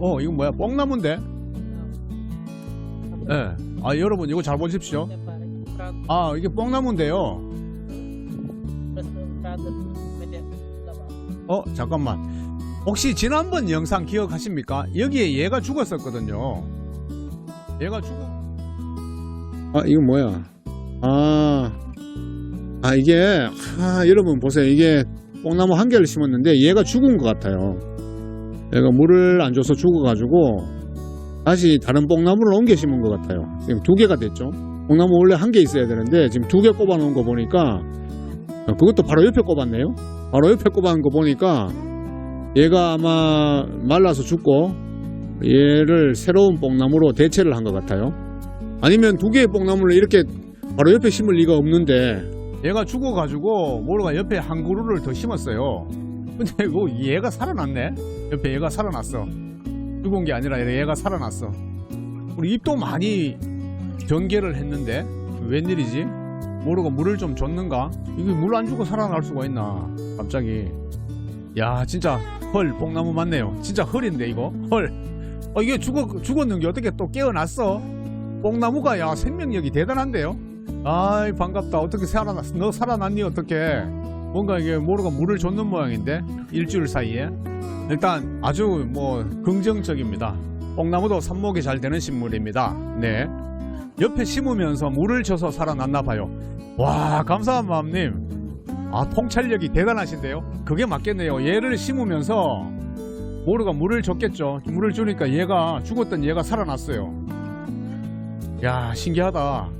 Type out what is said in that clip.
어 이거 뭐야 뽕나무인데? 예. 네. 아 여러분 이거 잘 보십시오. 아 이게 뽕나무인데요. 어 잠깐만. 혹시 지난번 영상 기억하십니까? 여기에 얘가 죽었었거든요. 얘가 죽어. 아 이거 뭐야? 아, 아 이게 아 여러분 보세요. 이게 뽕나무 한 개를 심었는데 얘가 죽은 것 같아요. 얘가 물을 안 줘서 죽어가지고 다시 다른 뽕나무를 옮겨 심은 것 같아요. 지금 두 개가 됐죠. 뽕나무 원래 한 개 있어야 되는데 지금 두 개 꼽아 놓은 거 보니까 어, 그것도 바로 옆에 꼽았네요. 바로 옆에 꼽아 놓은 거 보니까 얘가 아마 말라서 죽고 얘를 새로운 뽕나무로 대체를 한 것 같아요. 아니면 두 개의 뽕나무를 이렇게 바로 옆에 심을 리가 없는데 얘가 죽어가지고 모르가 옆에 한 그루를 더 심었어요. 근데 뭐 얘가 살아났네. 옆에 얘가 살아났어. 죽은 게 아니라 얘가 살아났어. 우리 잎도 많이 전개를 했는데 웬일이지? 모르가 물을 좀 줬는가? 이게 물 안 주고 살아날 수가 있나? 갑자기. 야 진짜 헐 뽕나무 맞네요. 진짜 헐인데 이거 헐. 어, 이게 죽어 죽었는 게 어떻게 또 깨어났어? 뽕나무가 야 생명력이 대단한데요. 아이 반갑다. 어떻게 살아났어? 너 살아났니 어떻게? 뭔가 이게 모르가 물을 줬는 모양인데 일주일 사이에 일단 아주 뭐 긍정적입니다. 뽕나무도 삽목이 잘 되는 식물입니다. 네. 옆에 심으면서 물을 줘서 살아났나 봐요. 와 감사한 마음님. 아 통찰력이 대단하신데요. 그게 맞겠네요. 얘를 심으면서 모르가 물을 줬겠죠. 물을 주니까 얘가 죽었던 얘가 살아났어요. 야 신기하다.